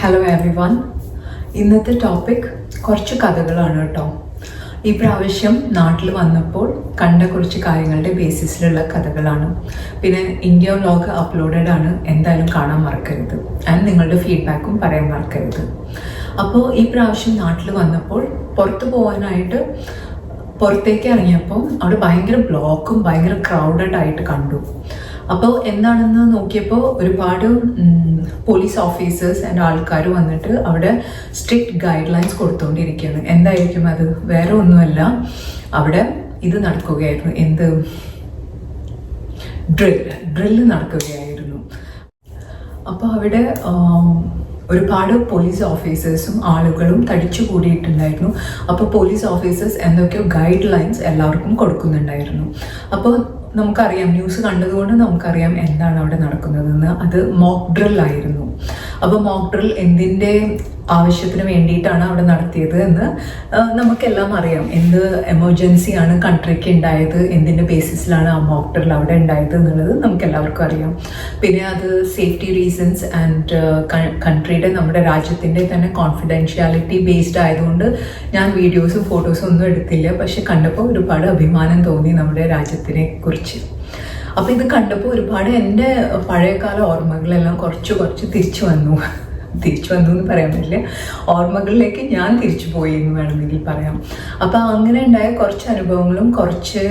Hello everyone ഇന്നത്തെ topic കുറച്ച് കഥകളാണ് കേട്ടോ. ഈ പ്രാവശ്യം നാട്ടിൽ വന്നപ്പോൾ കണ്ട കുറച്ച് കാര്യങ്ങളുടെ ബേസിസിലുള്ള കഥകളാണ്. പിന്നെ ഇന്ത്യ വ്ലോഗ് അപ്ലോഡഡ് ആണ്. എന്തായാലും കാണാൻ മറക്കരുത്. ആൻഡ് നിങ്ങളുടെ ഫീഡ്ബാക്കും പറയാൻ മറക്കരുത്. അപ്പോൾ ഈ പ്രാവശ്യം നാട്ടിൽ വന്നപ്പോൾ പുറത്തു പോകാനായിട്ട് പുറത്തേക്ക് ഇറങ്ങിയപ്പോൾ അവിടെ ഭയങ്കര ബ്ലോക്കും ഭയങ്കര ക്രൗഡഡ് ആയിട്ട് കണ്ടു. അപ്പോൾ എന്താണെന്ന് നോക്കിയപ്പോൾ ഒരുപാട് പോലീസ് ഓഫീസേഴ്സ് ആൻഡ് ആൾക്കാർ വന്നിട്ട് അവിടെ സ്ട്രിക്റ്റ് ഗൈഡ് ലൈൻസ് കൊടുത്തുകൊണ്ടിരിക്കുകയാണ് എന്തായിരിക്കും അത്? വേറെ ഒന്നുമല്ല. അവിടെ ഇത് നടക്കുകയായിരുന്നു. എന്ത്? ഡ്രിൽ ഡ്രില്ല് നടക്കുകയായിരുന്നു. അപ്പോൾ അവിടെ ഒരുപാട് പോലീസ് ഓഫീസേഴ്സും ആളുകളും തടിച്ചു കൂടിയിട്ടുണ്ടായിരുന്നു. അപ്പോൾ പോലീസ് ഓഫീസേഴ്സ് എന്തൊക്കെയോ ഗൈഡ് ലൈൻസ് എല്ലാവർക്കും കൊടുക്കുന്നുണ്ടായിരുന്നു. അപ്പോൾ നമുക്കറിയാം ന്യൂസ് കണ്ടതുകൊണ്ട് നമുക്കറിയാം എന്താണ് അവിടെ നടക്കുന്നതെന്ന്. അത് മോക്ക് ഡ്രിൽ ആയിരുന്നു. അപ്പോൾ മോക്ക് ഡ്രിൽ എന്തിന്റെ ആവശ്യത്തിന് വേണ്ടിയിട്ടാണ് അവിടെ നടത്തിയത് എന്ന് നമുക്കെല്ലാം അറിയാം. എന്ത് എമർജൻസിയാണ് കൺട്രിക്ക് ഉണ്ടായത് എന്തിന്റെ ബേസിസിലാണ് ആ മോക്ക് ഡ്രിൽ അവിടെ ഉണ്ടായത് എന്നുള്ളത് നമുക്ക് എല്ലാവർക്കും അറിയാം. പിന്നെ അത് സേഫ്റ്റി റീസൺസ് ആൻഡ് കൺട്രിയുടെ നമ്മുടെ രാജ്യത്തിന്റെ തന്നെ കോൺഫിഡൻഷ്യാലിറ്റി ബേസ്ഡ് ആയതുകൊണ്ട് ഞാൻ വീഡിയോസും ഫോട്ടോസും ഒന്നും എടുത്തില്ല. പക്ഷെ കണ്ടപ്പോൾ ഒരുപാട് അഭിമാനം തോന്നി നമ്മുടെ രാജ്യത്തിനെ കുറിച്ച്. അപ്പോൾ ഇത് കണ്ടപ്പോൾ ഒരുപാട് എന്റെ പഴയകാല ഓർമ്മകളെല്ലാം കുറച്ച് കുറച്ച് തിരിച്ചു വന്നു. തിരിച്ചു വന്നു എന്ന് പറയാൻ പറ്റില്ല. ഓർമ്മകളിലേക്ക് ഞാൻ തിരിച്ചു പോയി എന്ന് വേണമെങ്കിൽ പറയാം. അപ്പോൾ അങ്ങനെ ഉണ്ടായ കുറച്ച് അനുഭവങ്ങളും കുറച്ച്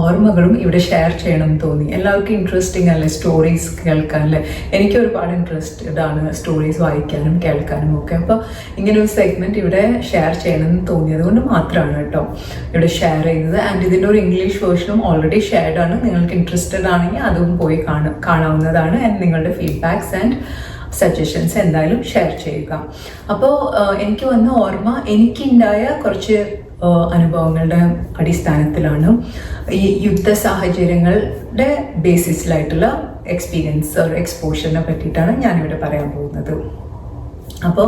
ഓർമ്മകളും ഇവിടെ ഷെയർ ചെയ്യണം തോന്നി. എല്ലാവർക്കും ഇൻട്രസ്റ്റിംഗ് അല്ലേ? സ്റ്റോറീസ് കേൾക്കാൻ അല്ലേ? എനിക്ക് ഒരുപാട് ഇൻട്രസ്റ്റഡ് ആണ് സ്റ്റോറീസ് വായിക്കാനും കേൾക്കാനും ഒക്കെ. അപ്പോൾ ഇങ്ങനെ ഒരു സെഗ്മെന്റ് ഇവിടെ ഷെയർ ചെയ്യണം എന്ന് തോന്നിയത് കൊണ്ട് മാത്രമാണ് കേട്ടോ ഇവിടെ ഷെയർ ചെയ്യുന്നത്. ആൻഡ് ഇതിന്റെ ഒരു ഇംഗ്ലീഷ് വേർഷനും ഓൾറെഡി ഷെയർഡ് ആണ്. നിങ്ങൾക്ക് ഇൻട്രസ്റ്റഡ് ആണെങ്കിൽ അതും പോയി കാണാം കാണാവുന്നതാണ്. ആൻഡ് നിങ്ങളുടെ ഫീഡ്ബാക്സ് ആൻഡ് സജഷൻസ് എന്തായാലും ഷെയർ ചെയ്യുക. അപ്പോൾ എനിക്ക് വന്ന ഓർമ്മ എനിക്കുണ്ടായ കുറച്ച് അനുഭവങ്ങളുടെ അടിസ്ഥാനത്തിലാണ് ഈ യുദ്ധ സാഹചര്യങ്ങളുടെ ബേസിസിലായിട്ടുള്ള എക്സ്പീരിയൻസ് ഓർ എക്സ്പോഷറിനെ പറ്റിയിട്ടാണ് ഞാനിവിടെ പറയാൻ പോകുന്നത്. അപ്പോൾ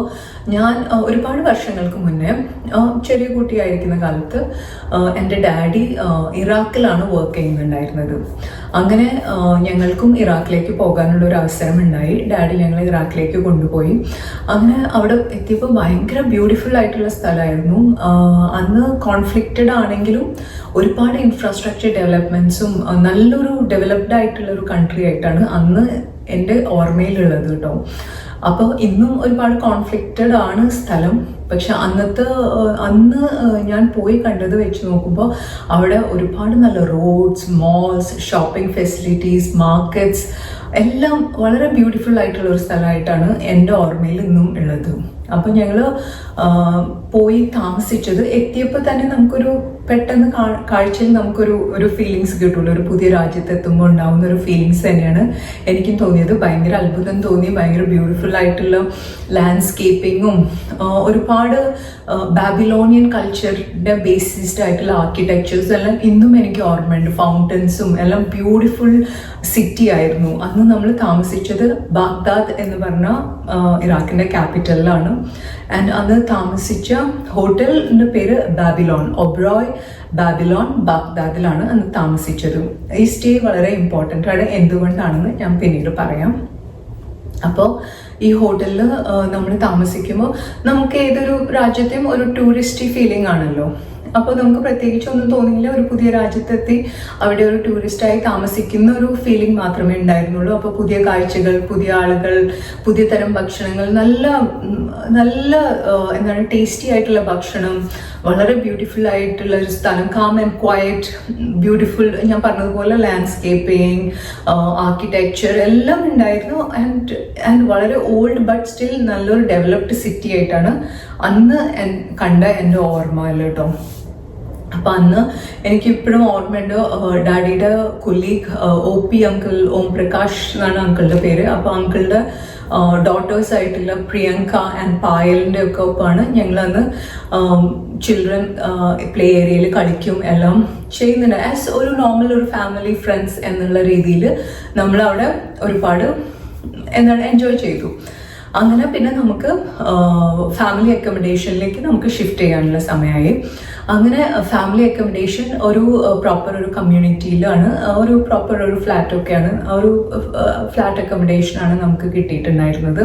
ഞാൻ ഒരുപാട് വർഷങ്ങൾക്ക് മുന്നേ ചെറിയ കുട്ടിയായിരിക്കുന്ന കാലത്ത് എന്റെ ഡാഡി ഇറാഖിലാണ് വർക്ക് ചെയ്യുന്നുണ്ടായിരുന്നത്. അങ്ങനെ ഞങ്ങൾക്കും ഇറാഖിലേക്ക് പോകാനുള്ള ഒരു അവസരം ഉണ്ടായി ഡാഡി ഞങ്ങളെ ഇറാഖിലേക്ക് കൊണ്ടുപോയി. അങ്ങനെ അവിടെ എത്തിയപ്പോൾ ഭയങ്കര ബ്യൂട്ടിഫുൾ ആയിട്ടുള്ള സ്ഥലമായിരുന്നു. അന്ന് കോൺഫ്ലിക്റ്റഡ് ആണെങ്കിലും ഒരുപാട് ഇൻഫ്രാസ്ട്രക്ചർ ഡെവലപ്മെന്റ്സും നല്ലൊരു ഡെവലപ്ഡ് ആയിട്ടുള്ള ഒരു കൺട്രി ആയിട്ടാണ് അന്ന് എന്റെ ഓർമ്മയിലുള്ളത് കേട്ടോ. അപ്പോൾ ഇന്നും ഒരുപാട് കോൺഫ്ലിക്റ്റഡ് ആണ് സ്ഥലം. പക്ഷെ അന്നത്തെ അന്ന് ഞാൻ പോയി കണ്ടത് വെച്ച് നോക്കുമ്പോൾ അവിടെ ഒരുപാട് നല്ല roads malls shopping facilities markets എല്ലാം വളരെ ബ്യൂട്ടിഫുൾ ആയിട്ടുള്ള ഒരു സ്ഥലമായിട്ടാണ് എന്റെ ഓർമ്മയിൽ ഇന്നും ഉള്ളത്. അപ്പോൾ ഞങ്ങൾ പോയി താമസിച്ചത് എത്തിയപ്പോൾ തന്നെ നമുക്കൊരു പെട്ടെന്ന് കാഴ്ചയിൽ നമുക്കൊരു ഒരു ഫീലിങ്സ് കിട്ടുള്ളൂ. ഒരു പുതിയ രാജ്യത്ത് എത്തുമ്പോൾ ഉണ്ടാവുന്ന ഒരു ഫീലിങ്സ് തന്നെയാണ് എനിക്കും തോന്നിയത്. ഭയങ്കര അത്ഭുതം തോന്നി. ഭയങ്കര ബ്യൂട്ടിഫുൾ ആയിട്ടുള്ള ലാൻഡ്സ്കേപ്പിങ്ങും ഒരുപാട് ബാബിലോണിയൻ കൾച്ചറിന്റെ ബേസിസ്ഡ് ആയിട്ടുള്ള ആർക്കിടെക്ചേഴ്സ് എല്ലാം ഇന്നും എനിക്ക് ഓർമ്മയുണ്ട്. ഫൗണ്ടൻസും എല്ലാം ബ്യൂട്ടിഫുൾ സിറ്റി ആയിരുന്നു. അന്ന് നമ്മൾ താമസിച്ചത് ബാഗ്ദാദ് എന്ന് പറഞ്ഞ ഇറാഖിന്റെ ക്യാപിറ്റലിലാണ് ആൻഡ് അന്ന് താമസിച്ച ഹോട്ടലിന്റെ പേര് ബാബിലോൺ ഒബ്രോയ് ബാബിലോൺ ബാഗ്ദാദിലാണ് അന്ന് താമസിച്ചത്. ഈ സ്റ്റേ വളരെ ഇമ്പോർട്ടന്റ് ആണ്. എന്തുകൊണ്ടാണെന്ന് ഞാൻ പിന്നീട് പറയാം. അപ്പോൾ ഈ ഹോട്ടലിൽ നമ്മൾ താമസിക്കുമ്പോൾ നമുക്ക് ഏതൊരു രാജ്യത്തെയും ഒരു ടൂറിസ്റ്റ് ഫീലിംഗ് ആണല്ലോ. അപ്പോൾ നമുക്ക് പ്രത്യേകിച്ച് ഒന്നും തോന്നിയില്ല. ഒരു പുതിയ രാജ്യത്തെത്തി അവിടെ ഒരു ടൂറിസ്റ്റായി താമസിക്കുന്ന ഒരു ഫീലിംഗ് മാത്രമേ ഉണ്ടായിരുന്നുള്ളൂ. അപ്പോൾ പുതിയ കാഴ്ചകൾ പുതിയ ആളുകൾ പുതിയ തരം ഭക്ഷണങ്ങൾ നല്ല നല്ല എന്താണ് ടേസ്റ്റി ആയിട്ടുള്ള ഭക്ഷണം വളരെ ബ്യൂട്ടിഫുൾ ആയിട്ടുള്ള ഒരു സ്ഥലം. കാം ആൻഡ് ക്വയറ്റ് ബ്യൂട്ടിഫുൾ ഞാൻ പറഞ്ഞതുപോലെ ലാൻഡ്സ്കേപ്പിംഗ് ആർക്കിടെക്ചർ എല്ലാം ഉണ്ടായിരുന്നു. ആൻഡ് ആൻഡ് വളരെ ഓൾഡ് ബട്ട് സ്റ്റിൽ നല്ലൊരു ഡെവലപ്ഡ് സിറ്റി ആയിട്ടാണ് അന്ന് കണ്ട എന്റെ ഓർമ്മയിൽ കേട്ടോ അപ്പം അന്ന് എനിക്കിപ്പോഴും ഓർമ്മയുണ്ട് ഡാഡിയുടെ colleague O P uncle Om Prakash എന്നാണ് അങ്കിളുടെ പേര്. അപ്പോൾ അങ്കിളുടെ ഡോട്ടേഴ്സ് ആയിട്ടുള്ള പ്രിയങ്ക ആൻഡ് പായലിന്റെ ഒക്കെ ഒപ്പമാണ് ഞങ്ങളന്ന് ചിൽഡ്രൻ പ്ലേ ഏരിയയിൽ കളിക്കും എല്ലാം ചെയ്യുന്നുണ്ട്. ആസ് ഒരു നോർമൽ ഒരു ഫാമിലി ഫ്രണ്ട്സ് എന്നുള്ള രീതിയിൽ നമ്മളവിടെ ഒരുപാട് എന്താണ് എൻജോയ് ചെയ്തു. അങ്ങനെ പിന്നെ നമുക്ക് ഫാമിലി അക്കോമഡേഷനിലേക്ക് നമുക്ക് ഷിഫ്റ്റ് ചെയ്യാനുള്ള സമയമായി. അങ്ങനെ ഫാമിലി അക്കോമഡേഷൻ ഒരു പ്രോപ്പർ ഒരു കമ്മ്യൂണിറ്റിയിലാണ് ഒരു പ്രോപ്പർ ഒരു ഫ്ലാറ്റ് ആ ഒരു ഫ്ലാറ്റ് അക്കോമഡേഷൻ ആണ് നമുക്ക് കിട്ടിയിട്ടുണ്ടായിരുന്നത്.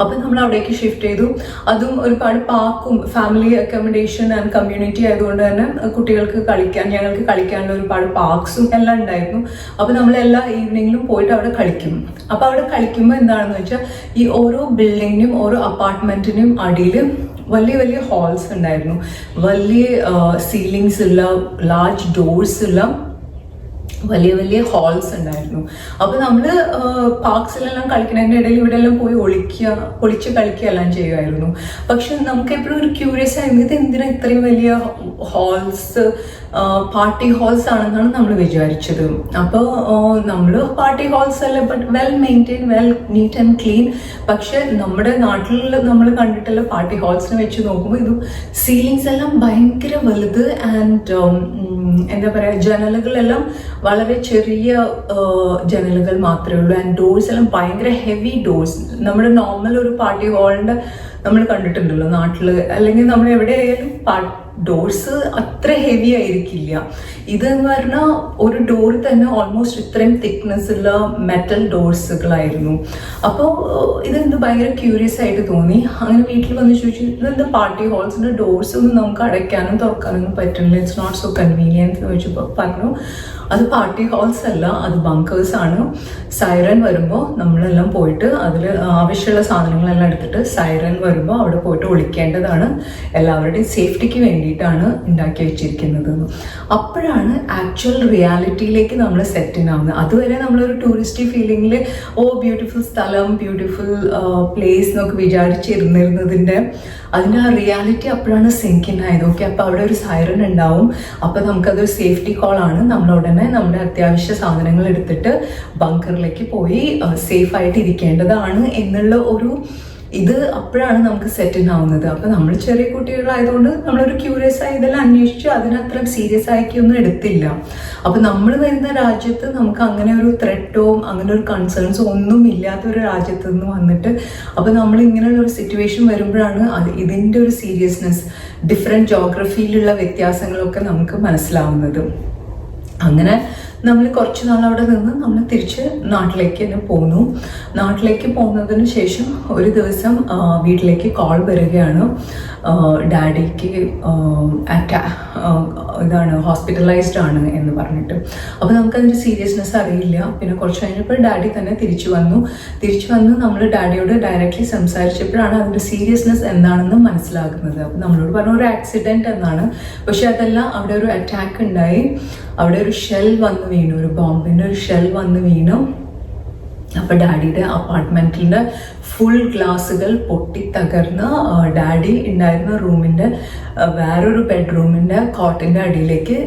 അപ്പം നമ്മൾ അവിടേക്ക് ഷിഫ്റ്റ് ചെയ്തു. അതും ഒരുപാട് പാർക്കും ഫാമിലി അക്കോമഡേഷൻ ആൻഡ് കമ്മ്യൂണിറ്റി ആയതുകൊണ്ട് തന്നെ കുട്ടികൾക്ക് കളിക്കാൻ ഞങ്ങൾക്ക് കളിക്കാനുള്ള ഒരുപാട് പാർക്സും എല്ലാം ഉണ്ടായിരുന്നു. അപ്പോൾ നമ്മൾ എല്ലാ ഈവനിങ്ങിലും പോയിട്ട് അവിടെ കളിക്കും. അപ്പോൾ അവിടെ കളിക്കുമ്പോൾ എന്താണെന്ന് വെച്ചാൽ ഈ ഓരോ ബിൽഡിങ്ങിനും ഓരോ അപ്പാർട്ട്മെന്റിനും അടിയിൽ വലിയ വലിയ ഹാൾസ് ഉണ്ടായിരുന്നു. വലിയ സീലിങ്സ് ഉള്ള ലാർജ് ഡോർസ് ഉള്ള വലിയ വലിയ ഹാൾസ് ഉണ്ടായിരുന്നു. അപ്പോൾ നമ്മൾ പാർക്സിലെല്ലാം കളിക്കുന്നതിന്റെ ഇടയിൽ ഇവിടെ എല്ലാം പോയി ഒളിക്കുക ഒളിച്ച് കളിക്കുക എല്ലാം ചെയ്യുമായിരുന്നു. പക്ഷെ നമുക്ക് എപ്പോഴും ഒരു ക്യൂരിയസ് ആയിരുന്നു ഇത് എന്തിനാ ഇത്രയും വലിയ ഹാൾസ് പാർട്ടി ഹാൾസ് ആണെന്നാണ് നമ്മൾ വിചാരിച്ചത്. അപ്പോൾ നമ്മൾ പാർട്ടി ഹാൾസ് അല്ല but well maintain well neat and clean പക്ഷെ നമ്മുടെ നാട്ടിൽ നമ്മൾ കണ്ടിട്ടുള്ള പാർട്ടി ഹാൾസിനെ വെച്ച് നോക്കുമ്പോൾ ഇത് സീലിങ്സ് എല്ലാം ഭയങ്കര വലുത് ആൻഡ് എന്താ പറയുക ജനലുകളെല്ലാം വളരെ ചെറിയ ജനലുകൾ മാത്രമേ ഉള്ളൂ. ആൻഡ് ഡോഴ്സ് എല്ലാം ഭയങ്കര ഹെവി ഡോഴ്സ് നമ്മുടെ നോർമൽ ഒരു പാർട്ടി ഹാളിന്റെ നമ്മൾ കണ്ടിട്ടുണ്ടല്ലോ നാട്ടിൽ അല്ലെങ്കിൽ നമ്മൾ എവിടെയായാലും ഡോർസ് അത്ര ഹെവി ആയിരിക്കില്ല. ഇതെന്ന് പറഞ്ഞാൽ ഒരു ഡോർ തന്നെ ഓൾമോസ്റ്റ് ഇത്രയും തിക്നെസ് ഉള്ള മെറ്റൽ ഡോർസുകളായിരുന്നു അപ്പോൾ ഇതെന്ത് ഭയങ്കര ക്യൂരിയസ് ആയിട്ട് തോന്നി. അങ്ങനെ വീട്ടിൽ വന്ന് ചോദിച്ചു ഇതെന്ത് പാർട്ടി ഹാൾസിന്റെ ഡോർസ് ഒന്നും നമുക്ക് അടയ്ക്കാനും തുറക്കാനൊന്നും പറ്റുന്നില്ല. ഇറ്റ്സ് നോട്ട് സോ കൺവീനിയന്റ് ചോദിച്ചപ്പോൾ പറഞ്ഞു അത് പാർട്ടി ഹാൾസ് അല്ല അത് ബങ്കേഴ്സ് ആണ്. സൈറൻ വരുമ്പോൾ നമ്മളെല്ലാം പോയിട്ട് അതിൽ ആവശ്യമുള്ള സാധനങ്ങളെല്ലാം എടുത്തിട്ട് സൈറൻ വരുമ്പോൾ അവിടെ പോയിട്ട് ഒളിക്കേണ്ടതാണ്. എല്ലാവരുടെയും സേഫ്റ്റിക്ക് വേണ്ടിയിട്ടാണ് ഉണ്ടാക്കി വെച്ചിരിക്കുന്നത്. അപ്പോഴാണ് ആക്ച്വൽ റിയാലിറ്റിയിലേക്ക് നമ്മൾ സെറ്റിൻ ആവുന്നത്. അതുവരെ നമ്മളൊരു ടൂറിസ്റ്റ് ഫീലിംഗിൽ ഓ ബ്യൂട്ടിഫുൾ സ്ഥലം ബ്യൂട്ടിഫുൾ പ്ലേസ് എന്നൊക്കെ വിചാരിച്ചിരുന്നിരുന്നതിന്റെ അതിന്റെ ആ റിയാലിറ്റി അപ്പോഴാണ് സിങ്കിൻ ആയത്. ഓക്കെ അപ്പോൾ അവിടെ ഒരു സൈറൻ ഉണ്ടാവും. അപ്പോൾ നമുക്കതൊരു സേഫ്റ്റി കോൾ ആണ്. നമ്മൾ ഉടനെ നമ്മുടെ അത്യാവശ്യ സാധനങ്ങൾ എടുത്തിട്ട് ബങ്കറിലേക്ക് പോയി സേഫ് ആയിട്ട് ഇരിക്കേണ്ടതാണ് എന്നുള്ള ഒരു ഇത് അപ്പോഴാണ് നമുക്ക് സെറ്റിൻ ആവുന്നത് അപ്പം നമ്മൾ ചെറിയ കുട്ടികളായതുകൊണ്ട് നമ്മളൊരു ക്യൂരിയസ് ആയി ഇതെല്ലാം അന്വേഷിച്ച് അതിനത്ര സീരിയസ് ആക്കിയൊന്നും എടുത്തില്ല. അപ്പം നമ്മൾ വരുന്ന രാജ്യത്ത് നമുക്ക് അങ്ങനെ ഒരു ത്രെട്ടോ അങ്ങനെ ഒരു കൺസേൺസോ ഒന്നും ഇല്ലാത്ത ഒരു രാജ്യത്ത് നിന്ന് വന്നിട്ട് അപ്പം നമ്മൾ ഇങ്ങനെയുള്ള ഒരു സിറ്റുവേഷൻ വരുമ്പോഴാണ് അത് ഇതിന്റെ ഒരു സീരിയസ്നെസ് ഡിഫറെന്റ് ജോഗ്രഫിയിലുള്ള വ്യത്യാസങ്ങളൊക്കെ നമുക്ക് മനസ്സിലാവുന്നത്. അങ്ങനെ നമ്മൾ കുറച്ച് നാൾ അവിടെ നിന്ന് നമ്മൾ തിരിച്ച് നാട്ടിലേക്ക് തന്നെ പോന്നു. നാട്ടിലേക്ക് പോകുന്നതിന് ശേഷം ഒരു ദിവസം വീട്ടിലേക്ക് കോൾ വരികയാണ്. ഡാഡിക്ക് അറ്റാ ഇതാണ് ഹോസ്പിറ്റലൈസ്ഡ് ആണ് എന്ന് പറഞ്ഞിട്ട്. അപ്പോൾ നമുക്കതിന്റെ സീരിയസ്നെസ് അറിയില്ല. പിന്നെ കുറച്ച് കഴിഞ്ഞപ്പോൾ ഡാഡി തന്നെ തിരിച്ചു വന്നു. തിരിച്ചു വന്ന് നമ്മൾ ഡാഡിയോട് ഡയറക്റ്റ്ലി സംസാരിച്ചപ്പോഴാണ് അതിന്റെ സീരിയസ്നെസ് എന്താണെന്ന് മനസ്സിലാക്കുന്നത് അപ്പോൾ നമ്മളോട് പറഞ്ഞ ഒരു ആക്സിഡന്റ് എന്നാണ്. പക്ഷേ അതെല്ലാം അവിടെ ഒരു അറ്റാക്ക് ഉണ്ടായി. അവിടെ ഒരു ഷെൽ വന്ന് വീണു. ഒരു ബോംബിന്റെ ഒരു ഷെൽ വന്ന് വീണു. അപ്പോൾ ഡാഡിയുടെ അപ്പാർട്ട്മെന്റിന്റെ ഫുൾ ഗ്ലാസ്സുകൾ പൊട്ടി തകർന്ന് ഡാഡി ഉണ്ടായിരുന്ന റൂമിന്റെ വേറൊരു ബെഡ്റൂമിന്റെ കോട്ടിന്റെ അടിയിലേക്ക്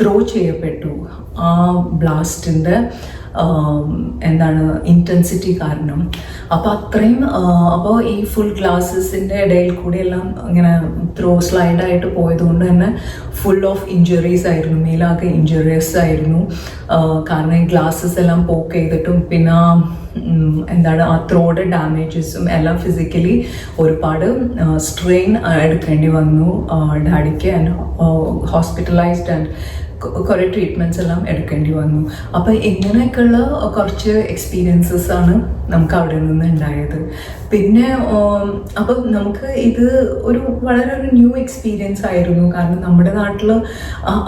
ത്രോ ചെയ്യപ്പെട്ടു. ആ ബ്ലാസ്റ്റിന്റെ എന്താണ് ഇന്റൻസിറ്റി കാരണം. അപ്പോൾ അത്രയും അപ്പോൾ ഈ ഫുൾ ഗ്ലാസ്സസിന്റെ ഇടയിൽ കൂടി എല്ലാം ഇങ്ങനെ ത്രോ സ്ലൈഡായിട്ട് പോയതുകൊണ്ട് തന്നെ ഫുൾ ഓഫ് ഇഞ്ചുറീസ് ആയിരുന്നു. മേലാകെ ഇഞ്ചുറീസ് ആയിരുന്നു. കാരണം ഈ ഗ്ലാസ്സസ് എല്ലാം പോക്ക് ചെയ്തിട്ടും പിന്നെ എന്താണ് ആ ത്രോഡ് ഡാമേജസും എല്ലാം ഫിസിക്കലി ഒരുപാട് സ്ട്രെയിൻ എടുക്കേണ്ടി വന്നു ഡാഡിക്ക് ആൻഡ് ഹോസ്പിറ്റലൈസ്ഡ് ആൻഡ് കുറേ ട്രീറ്റ്മെന്റ്സ് എല്ലാം എടുക്കേണ്ടി വന്നു. അപ്പോൾ ഇങ്ങനെയൊക്കെയുള്ള കുറച്ച് എക്സ്പീരിയൻസസ് ആണ് നമുക്ക് അവിടെ നിന്ന് ഉണ്ടായത്. പിന്നെ അപ്പം നമുക്ക് ഇത് ഒരു വളരെ ഒരു ന്യൂ എക്സ്പീരിയൻസ് ആയിരുന്നു. കാരണം നമ്മുടെ നാട്ടിൽ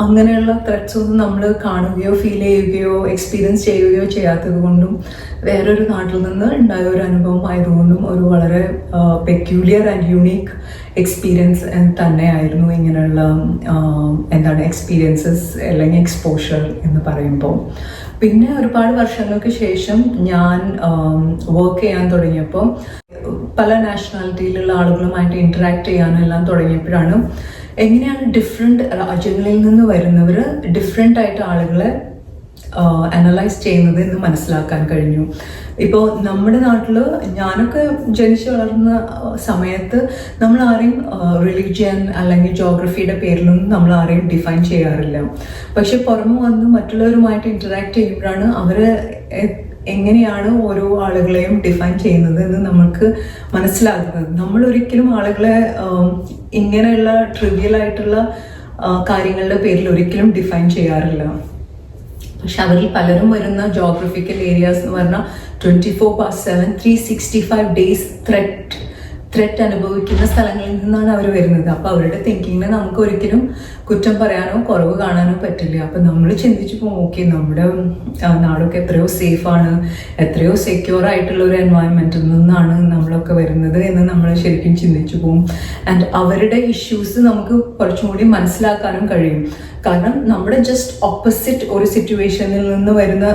അങ്ങനെയുള്ള ത്രെഡ്സ് ഒന്നും നമ്മൾ കാണുകയോ ഫീൽ ചെയ്യുകയോ എക്സ്പീരിയൻസ് ചെയ്യുകയോ ചെയ്യാത്തത് കൊണ്ടും വേറൊരു നാട്ടിൽ നിന്ന് ഉണ്ടായ ഒരു അനുഭവം ആയതുകൊണ്ടും ഒരു വളരെ പെക്യൂലിയർ ആൻഡ് യുണീക്ക് എക്സ്പീരിയൻസ് തന്നെയായിരുന്നു ഇങ്ങനെയുള്ള എന്താണ് എക്സ്പീരിയൻസസ് അല്ലെങ്കിൽ എക്സ്പോഷർ എന്ന് പറയുമ്പോൾ. പിന്നെ ഒരുപാട് വർഷങ്ങൾക്ക് ശേഷം ഞാൻ വർക്ക് ചെയ്യാൻ തുടങ്ങിയപ്പോൾ പല നാഷണാലിറ്റിയിലുള്ള ആളുകളുമായിട്ട് ഇന്ററാക്ട് ചെയ്യാനെല്ലാം തുടങ്ങിയപ്പോഴാണ് എങ്ങനെയാണ് ഡിഫറെന്റ് രാജ്യങ്ങളിൽ നിന്ന് വരുന്നവർ ഡിഫറെന്റ് ആയിട്ട് ആളുകളെ അനലൈസ് ചെയ്യുന്നത് എന്ന് മനസ്സിലാക്കാൻ കഴിഞ്ഞു. ഇപ്പോൾ നമ്മുടെ നാട്ടിൽ ഞാനൊക്കെ ജനിച്ചു വളർന്ന സമയത്ത് നമ്മൾ ആരെയും റിലീജിയൻ അല്ലെങ്കിൽ ജോഗ്രഫിയുടെ പേരിലൊന്നും നമ്മൾ ആരെയും ഡിഫൈൻ ചെയ്യാറില്ല. പക്ഷെ പുറമെ വന്ന് മറ്റുള്ളവരുമായിട്ട് ഇന്ററാക്ട് ചെയ്യുമ്പോഴാണ് അവർ എങ്ങനെയാണ് ഓരോ ആളുകളെയും ഡിഫൈൻ ചെയ്യുന്നത് എന്ന് നമുക്ക് മനസ്സിലാകുന്നത്. നമ്മൾ ഒരിക്കലും ആളുകളെ ഇങ്ങനെയുള്ള ട്രിവിയൽ ആയിട്ടുള്ള കാര്യങ്ങളുടെ പേരിൽ ഒരിക്കലും ഡിഫൈൻ ചെയ്യാറില്ല. പക്ഷെ അവരിൽ പലരും വരുന്ന ജോഗ്രഫിക്കൽ ഏരിയാസ് എന്ന് പറഞ്ഞാൽ twenty four by seven three sixty five days threat threat അനുഭവിക്കുന്ന സ്ഥലങ്ങളിൽ നിന്നാണ് അവർ വരുന്നത്. അപ്പോൾ അവരുടെ തിങ്കിങ്ങിനെ നമുക്ക് ഒരിക്കലും കുറ്റം പറയാനോ കുറവ് കാണാനോ പറ്റില്ല. അപ്പം നമ്മൾ ചിന്തിച്ചു പോകും ഓക്കെ നമ്മുടെ നാടൊക്കെ എത്രയോ സേഫാണ് എത്രയോ സെക്യൂർ ആയിട്ടുള്ള ഒരു എൻവയൺമെന്റിൽ നിന്നാണ് നമ്മളൊക്കെ വരുന്നത് എന്ന് നമ്മൾ ശരിക്കും ചിന്തിച്ചു പോകും ആൻഡ് അവരുടെ ഇഷ്യൂസ് നമുക്ക് കുറച്ചും കൂടി മനസ്സിലാക്കാനും കഴിയും. കാരണം നമ്മുടെ ജസ്റ്റ് ഓപ്പോസിറ്റ് ഒരു സിറ്റുവേഷനിൽ നിന്ന് വരുന്ന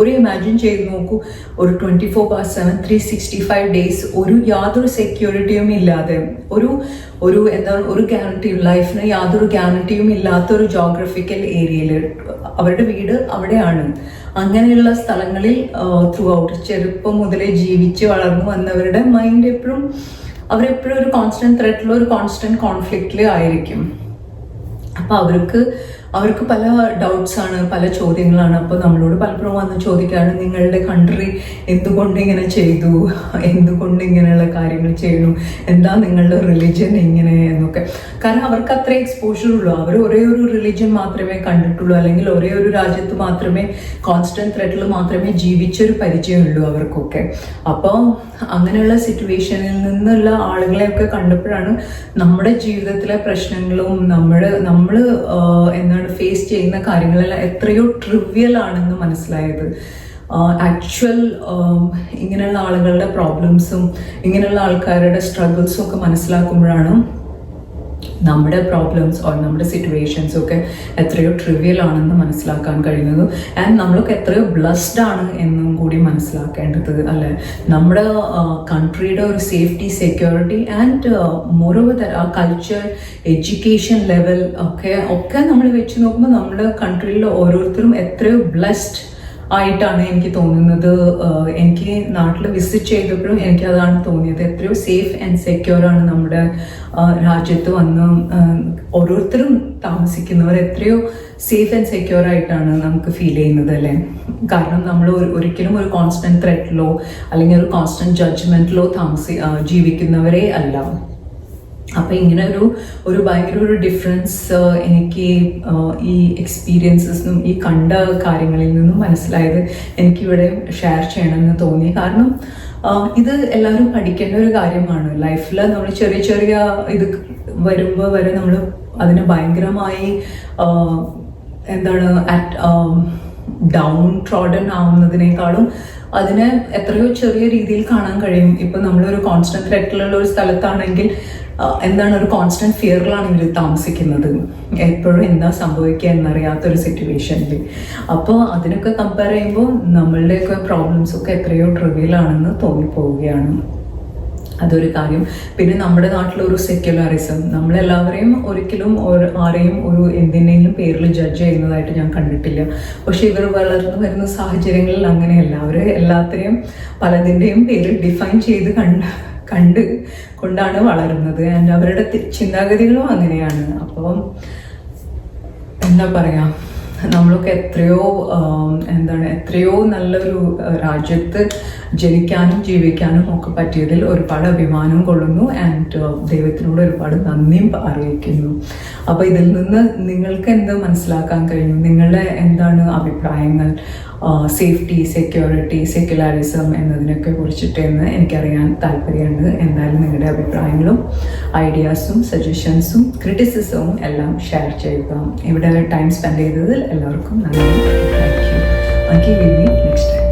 ഒരു ഇമാജിൻ ചെയ്ത് നോക്കൂ. ഒരു twenty four by seven three sixty five days ഒരു യാതൊരു സെക്യൂരിറ്റിയും ഇല്ലാതെ ഒരു ഒരു എന്താണ് ഒരു ഗ്യാരണ്ടിയും ലൈഫിന് യാതൊരു ഗ്യാരണ്ടിയും ഇല്ലാത്ത ഒരു ജോഗ്രഫിക്കൽ ഏരിയയിൽ അവരുടെ വീട് അവിടെയാണ്. അങ്ങനെയുള്ള സ്ഥലങ്ങളിൽ ത്രൂ ഔട്ട് ചെറുപ്പം മുതലേ ജീവിച്ച് വളർന്നു വന്നവരുടെ മൈൻഡ് എപ്പോഴും അവരെപ്പോഴും ഒരു കോൺസ്റ്റന്റ് ത്രെറ്റിലോ ഒരു കോൺസ്റ്റന്റ് കോൺഫ്ലിക്റ്റിലോ ആയിരിക്കും. അപ്പോൾ അവർക്ക് അവർക്ക് പല ഡൗട്ട്സ് ആണ് പല ചോദ്യങ്ങളാണ്. അപ്പോൾ നമ്മളോട് പലപ്പോഴും വന്ന് ചോദിക്കാണ് നിങ്ങളുടെ കൺട്രി എന്തുകൊണ്ട് ഇങ്ങനെ ചെയ്തു? എന്തുകൊണ്ട് ഇങ്ങനെയുള്ള കാര്യങ്ങൾ ചെയ്യണം എന്താ നിങ്ങളുടെ റിലീജിയൻ ഇങ്ങനെ? എന്നൊക്കെ. കാരണം അവർക്ക് അത്ര എക്സ്പോഷർ ഉള്ളൂ. അവർ ഒരേ ഒരു റിലീജിയൻ മാത്രമേ കണ്ടിട്ടുള്ളൂ. അല്ലെങ്കിൽ ഒരേ ഒരു രാജ്യത്ത് മാത്രമേ കോൺസ്റ്റന്റ് ത്രെറ്റിൽ മാത്രമേ ജീവിച്ചൊരു പരിചയമുള്ളൂ അവർക്കൊക്കെ. അപ്പോൾ അങ്ങനെയുള്ള സിറ്റുവേഷനിൽ നിന്നുള്ള ആളുകളെയൊക്കെ കണ്ടപ്പോഴാണ് നമ്മുടെ ജീവിതത്തിലെ പ്രശ്നങ്ങളും നമ്മൾ നമ്മൾ ഫേസ് ചെയ്യുന്ന കാര്യങ്ങളെല്ലാം എത്രയോ ട്രിവ്യൽ ആണെന്ന് മനസ്സിലായത്. ആക്ച്വൽ ഇങ്ങനെയുള്ള ആളുകളുടെ പ്രോബ്ലംസും ഇങ്ങനെയുള്ള ആൾക്കാരുടെ സ്ട്രഗിൾസും ഒക്കെ മനസ്സിലാക്കുമ്പോഴാണ് നമ്മുടെ പ്രോബ്ലംസ് ഓർ നമ്മുടെ സിറ്റുവേഷൻസ് ഒക്കെ എത്രയോ ട്രിവിയൽ ആണെന്ന് മനസ്സിലാക്കാൻ കഴിയുന്നത്. ആൻഡ് നമ്മളൊക്കെ എത്രയോ ബ്ലസ്ഡ് ആണ് എന്നും കൂടി മനസ്സിലാക്കേണ്ടത് അല്ലെ? നമ്മുടെ കൺട്രിയുടെ ഒരു സേഫ്റ്റി സെക്യൂരിറ്റി ആൻഡ് മോറോവർ ആ കൾച്ചർ എഡ്യൂക്കേഷൻ ലെവൽ ഒക്കെ ഒക്കെ നമ്മൾ വെച്ച് നോക്കുമ്പോൾ നമ്മുടെ കൺട്രിയിൽ ഓരോരുത്തരും എത്രയോ ബ്ലസ്ഡ് ആയിട്ടാണ് എനിക്ക് തോന്നുന്നത്. എനിക്ക് നാട്ടിൽ വിസിറ്റ് ചെയ്തപ്പോഴും എനിക്ക് അതാണ് തോന്നിയത്. എത്രയോ സേഫ് ആൻഡ് സെക്യൂർ ആണ് നമ്മുടെ രാജ്യത്ത് വന്ന് ഓരോരുത്തരും താമസിക്കുന്നവർ എത്രയോ സേഫ് ആൻഡ് സെക്യൂർ ആയിട്ടാണ് നമുക്ക് ഫീൽ ചെയ്യുന്നത് അല്ലേ? കാരണം നമ്മൾ ഒരിക്കലും ഒരു കോൺസ്റ്റന്റ് ത്രെറ്റിലോ അല്ലെങ്കിൽ ഒരു കോൺസ്റ്റന്റ് ജഡ്ജ്മെന്റിലോ താമസി ജീവിക്കുന്നവരെ അല്ല. അപ്പൊ ഇങ്ങനെ ഒരു ഒരു ഭയങ്കര ഒരു ഡിഫറൻസ് എനിക്ക് ഈ എക്സ്പീരിയൻസസിനും ഈ കണ്ട കാര്യങ്ങളിൽ നിന്നും മനസ്സിലായത് എനിക്കിവിടെ ഷെയർ ചെയ്യണമെന്ന് തോന്നി. കാരണം ഇത് എല്ലാവരും പഠിക്കേണ്ട ഒരു കാര്യമാണ്. ലൈഫിൽ നമ്മൾ ചെറിയ ചെറിയ ഇത് വരുമ്പോൾ വരെ നമ്മൾ അതിന് ഭയങ്കരമായി എന്താണ് അറ്റ് ഡൗൺ ട്രോഡൻ ആവുന്നതിനേക്കാളും അതിനെ എത്രയോ ചെറിയ രീതിയിൽ കാണാൻ കഴിയും. ഇപ്പൊ നമ്മളൊരു കോൺസ്റ്റന്റ് ത്രെറ്റിലുള്ള ഒരു സ്ഥലത്താണെങ്കിൽ എന്താണ് ഒരു കോൺസ്റ്റന്റ് ഫിയറിലാണെങ്കിൽ താമസിക്കുന്നത്. എപ്പോഴും എന്താ സംഭവിക്കുക എന്നറിയാത്ത ഒരു സിറ്റുവേഷനിൽ അപ്പോൾ അതിനൊക്കെ കമ്പയർ ചെയ്യുമ്പോൾ നമ്മളുടെയൊക്കെ പ്രോബ്ലംസ് ഒക്കെ എത്രയോ ട്രിവിയൽ ആണെന്ന് തോന്നിപ്പോവുകയാണ്. അതൊരു കാര്യം. പിന്നെ നമ്മുടെ നാട്ടിലൊരു സെക്യുലറിസം നമ്മളെല്ലാവരെയും ഒരിക്കലും ഒരു- ആരെയും ഒരു എന്തിനെങ്കിലും പേരിൽ ജഡ്ജ് ചെയ്യുന്നതായിട്ട് ഞാൻ കണ്ടിട്ടില്ല. പക്ഷെ ഇവർ വളർന്നു വരുന്ന സാഹചര്യങ്ങളിൽ അങ്ങനെയല്ല. അവർ എല്ലാത്തിനെയും പലതിന്റെയും പേര് ഡിഫൈൻ ചെയ്ത് കണ്ട കണ്ട് കൊണ്ടാണ് വളരുന്നത്. ആൻഡ് അവരുടെ ചിന്താഗതികളും അങ്ങനെയാണ്. അപ്പം എന്താ പറയാ? നമ്മളൊക്കെ എത്രയോ എന്താണ് എത്രയോ നല്ലൊരു രാജ്യത്ത് ജനിക്കാനും ജീവിക്കാനും ഒക്കെ പറ്റിയതിൽ ഒരുപാട് അഭിമാനം കൊള്ളുന്നു ആൻഡ് ദൈവത്തിനോട് ഒരുപാട് നന്ദിയും അറിയിക്കുന്നു. അപ്പോൾ ഇതിൽ നിന്ന് നിങ്ങൾക്ക് എന്ത് മനസ്സിലാക്കാൻ കഴിയും നിങ്ങളുടെ എന്താണ് അഭിപ്രായങ്ങൾ? സേഫ്റ്റി സെക്യൂരിറ്റി സെക്യുലാരിസം എന്നതിനൊക്കെ കുറിച്ചിട്ട് എന്ന് എനിക്കറിയാൻ താല്പര്യമുണ്ട്. എന്തായാലും നിങ്ങളുടെ അഭിപ്രായങ്ങളും ഐഡിയാസും സജഷൻസും ക്രിറ്റിസിസവും എല്ലാം ഷെയർ ചെയ്യുക. ഇവിടെ ടൈം സ്പെൻഡ് ചെയ്തതിൽ എല്ലാവർക്കും നന്ദി. Thank you next time